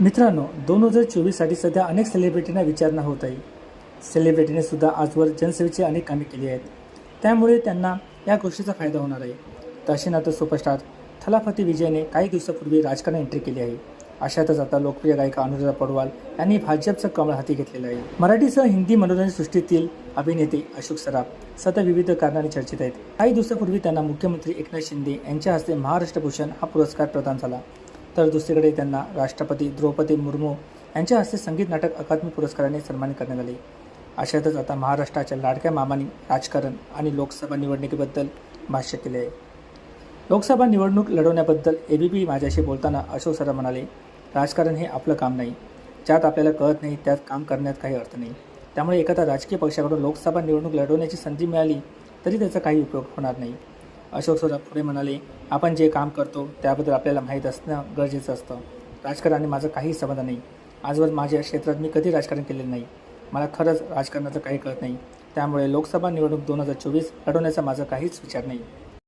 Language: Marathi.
मित्रांनो दोन हजार चोवीससाठी सध्या अनेक सेलिब्रिटींना विचारणा होत आहे. सेलिब्रिटीने सुद्धा आजवर जनसेवेची अनेक कामे केली आहेत. त्यामुळे त्यांना या गोष्टीचा फायदा होणार आहे. तशी तर सुपरस्टार थलापती विजयने काही दिवसापूर्वी राजकारण एंट्री केली आहे. अशातच आता लोकप्रिय गायिका अनुराधा पडवाल यांनी भाजपचं कमळ हाती घेतलेलं आहे. मराठीसह हिंदी मनोरंजन सृष्टीतील अभिनेते अशोक सराफ सध्या विविध कारणाने चर्चेत आहेत. काही दिवसापूर्वी त्यांना मुख्यमंत्री एकनाथ शिंदे यांच्या हस्ते महाराष्ट्र भूषण हा पुरस्कार प्रदान झाला. तर दुसरीकडे त्यांना राष्ट्रपती द्रौपदी मुर्मू यांच्या हस्ते संगीत नाटक अकादमी पुरस्काराने सन्मानित करण्यात आले. अशातच आता महाराष्ट्राच्या लाडक्या मामाने राजकारण आणि लोकसभा निवडणुकीबद्दल भाष्य केले. आहे लोकसभा निवडणूक लढवण्याबद्दल ए बी पी माझ्याशी बोलताना अशोक सरा म्हणाले राजकारण हे आपलं काम नाही. ज्यात आपल्याला कळत नाही त्यात काम करण्यात काही अर्थ नाही. त्यामुळे एखादा राजकीय पक्षाकडून लोकसभा निवडणूक लढवण्याची संधी मिळाली तरी त्याचा काही उपयोग होणार नाही. अशोक सराफ पुढे म्हणाले आपण जे काम करतो त्याबद्दल आपल्याला माहीत असणं गरजेचं असतं. राजकारणाने माझं काही संबंध नाही. आजवर माझ्या क्षेत्रात मी कधी राजकारण केलेलं नाही. मला खरंच राजकारणाचं काही कळत नाही. त्यामुळे लोकसभा निवडणूक दोन हजार चोवीस लढवण्याचा माझा काहीच विचार नाही.